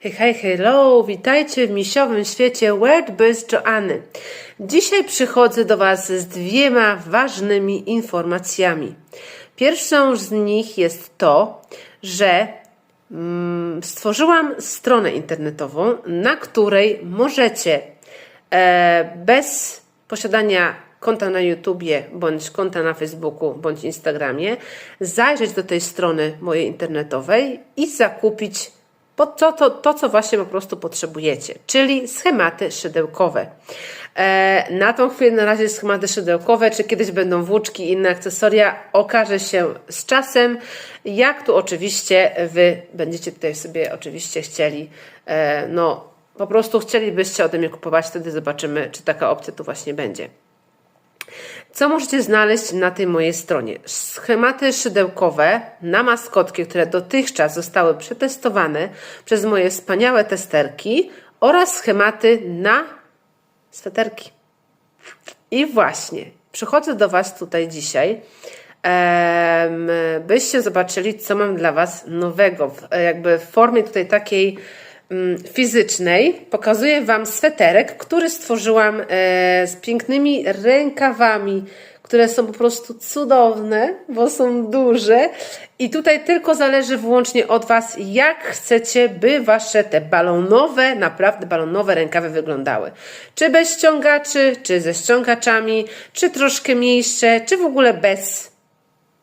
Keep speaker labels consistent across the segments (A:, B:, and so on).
A: Hej, hej, hello, witajcie w misiowym świecie WordBiz Joanny. Dzisiaj przychodzę do Was z dwiema ważnymi informacjami. Pierwszą z nich jest to, że mm, stworzyłam stronę internetową, na której możecie e, bez posiadania konta na YouTubie, bądź konta na Facebooku, bądź Instagramie, zajrzeć do tej strony mojej internetowej i zakupić po to, to, to, co właśnie po prostu potrzebujecie, czyli schematy szydełkowe. E, na tą chwilę na razie schematy szydełkowe, czy kiedyś będą włóczki i inne akcesoria, okaże się z czasem, jak tu oczywiście Wy będziecie tutaj sobie oczywiście chcieli, e, no po prostu chcielibyście ode mnie kupować, wtedy zobaczymy, czy taka opcja tu właśnie będzie. Co możecie znaleźć na tej mojej stronie? Schematy szydełkowe na maskotki, które dotychczas zostały przetestowane przez moje wspaniałe testerki oraz schematy na sweterki. I właśnie, przychodzę do Was tutaj dzisiaj, byście zobaczyli, co mam dla Was nowego, jakby w formie tutaj takiej fizycznej. Pokazuję Wam sweterek, który stworzyłam e, z pięknymi rękawami, które są po prostu cudowne, bo są duże. I tutaj tylko zależy wyłącznie od Was, jak chcecie, by Wasze te balonowe, naprawdę balonowe rękawy wyglądały. Czy bez ściągaczy, czy ze ściągaczami, czy troszkę mniejsze, czy w ogóle bez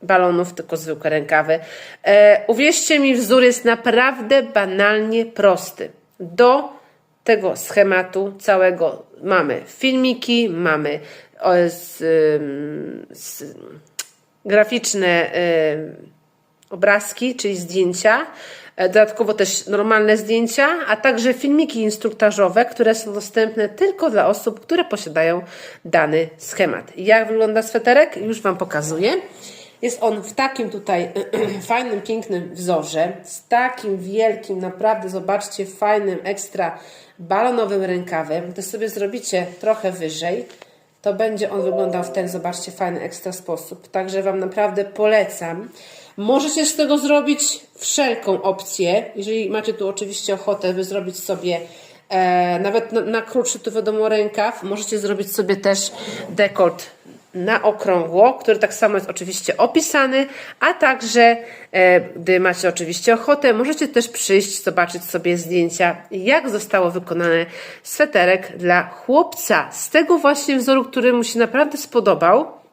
A: balonów, tylko zwykłe rękawy. E, uwierzcie mi, wzór jest naprawdę banalnie prosty. Do tego schematu całego mamy filmiki, mamy z, z, graficzne ym, obrazki, czyli zdjęcia, e, dodatkowo też normalne zdjęcia, a także filmiki instruktażowe, które są dostępne tylko dla osób, które posiadają dany schemat. Jak wygląda sweterek? Już Wam pokazuję. Jest on w takim tutaj fajnym, pięknym wzorze, z takim wielkim, naprawdę zobaczcie, fajnym, ekstra balonowym rękawem. Gdy sobie zrobicie trochę wyżej, to będzie on wyglądał w ten, zobaczcie, fajny, ekstra sposób. Także Wam naprawdę polecam. Możecie z tego zrobić wszelką opcję, jeżeli macie tu oczywiście ochotę, by zrobić sobie e, nawet na, na krótszy, tu wiadomo, rękaw. Możecie zrobić sobie też dekolt na okrągło, który tak samo jest oczywiście opisany, a także, e, gdy macie oczywiście ochotę, możecie też przyjść, zobaczyć sobie zdjęcia, jak zostało wykonane sweterek dla chłopca z tego właśnie wzoru, który mu się naprawdę spodobał.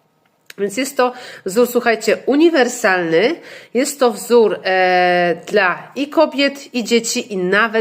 A: Więc jest to wzór, słuchajcie, uniwersalny. Jest to wzór e, dla i kobiet, i dzieci, i nawet